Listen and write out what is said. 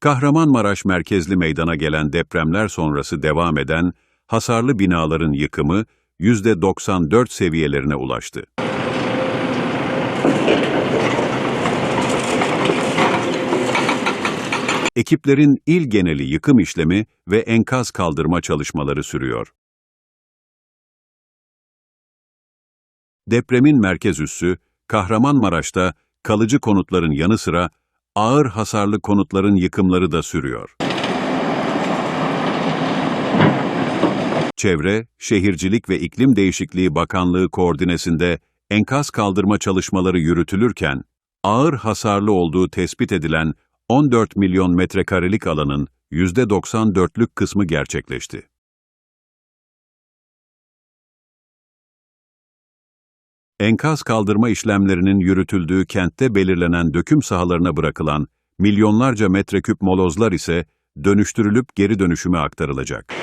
Kahramanmaraş merkezli meydana gelen depremler sonrası devam eden hasarlı binaların yıkımı %94 seviyelerine ulaştı. Ekiplerin il geneli yıkım işlemi ve enkaz kaldırma çalışmaları sürüyor. Depremin merkez üssü, Kahramanmaraş'ta kalıcı konutların yanı sıra ağır hasarlı konutların yıkımları da sürüyor. Çevre, Şehircilik ve İklim Değişikliği Bakanlığı koordinesinde enkaz kaldırma çalışmaları yürütülürken, ağır hasarlı olduğu tespit edilen 14 milyon metrekarelik alanın %94'lük kısmı gerçekleşti. Enkaz kaldırma işlemlerinin yürütüldüğü kentte belirlenen döküm sahalarına bırakılan milyonlarca metreküp molozlar ise dönüştürülüp geri dönüşüme aktarılacak.